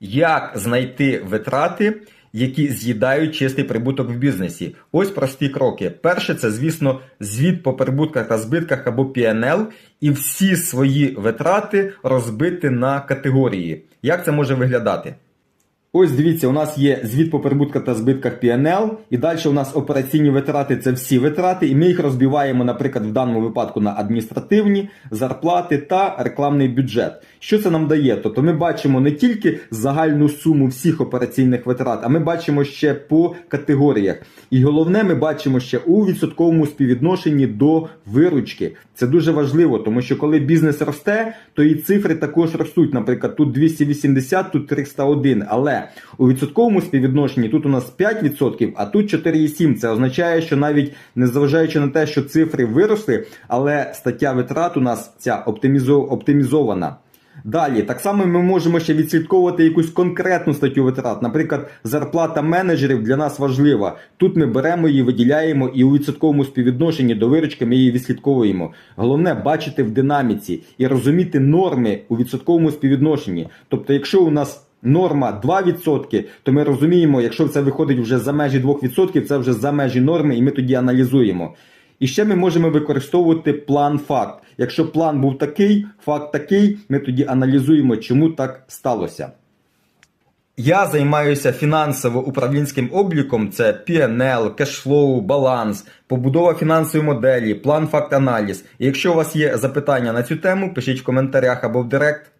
Як знайти витрати, які з'їдають чистий прибуток в бізнесі? Ось прості кроки. Перше, це, звісно, звіт по прибутках та збитках або PNL і всі свої витрати розбити на категорії. Як це може виглядати? Ось дивіться, у нас є звіт по прибутках та збитках P&L, і далі у нас операційні витрати це всі витрати, і ми їх розбиваємо, наприклад, в даному випадку на адміністративні, зарплати та рекламний бюджет. Що це нам дає? Тобто ми бачимо не тільки загальну суму всіх операційних витрат, а ми бачимо ще по категоріях. І головне, ми бачимо ще у відсотковому співвідношенні до виручки. Це дуже важливо, тому що коли бізнес росте, то і цифри також ростуть. Наприклад, тут 280, тут 301. Але у відсотковому співвідношенні тут у нас 5%, а тут 4,7%. Це означає, що навіть незважаючи на те, що цифри виросли, але стаття витрат у нас ця оптимізо- оптимізована. Далі, так само ми можемо ще відслідковувати якусь конкретну статтю витрат. Наприклад, зарплата менеджерів для нас важлива. Тут ми беремо її, виділяємо і у відсотковому співвідношенні до виручки ми її відслідковуємо. Головне бачити в динаміці і розуміти норми у відсотковому співвідношенні. Тобто, якщо у нас Норма 2%, то ми розуміємо, якщо це виходить вже за межі 2%, це вже за межі норми, і ми тоді аналізуємо. І ще ми можемо використовувати план факт. Якщо план був такий, факт такий, ми тоді аналізуємо, чому так сталося. Я займаюся фінансово-управлінським обліком: це PNL, кешфлоу, баланс, побудова фінансової моделі, план факт аналіз. І якщо у вас є запитання на цю тему, пишіть в коментарях або в директ.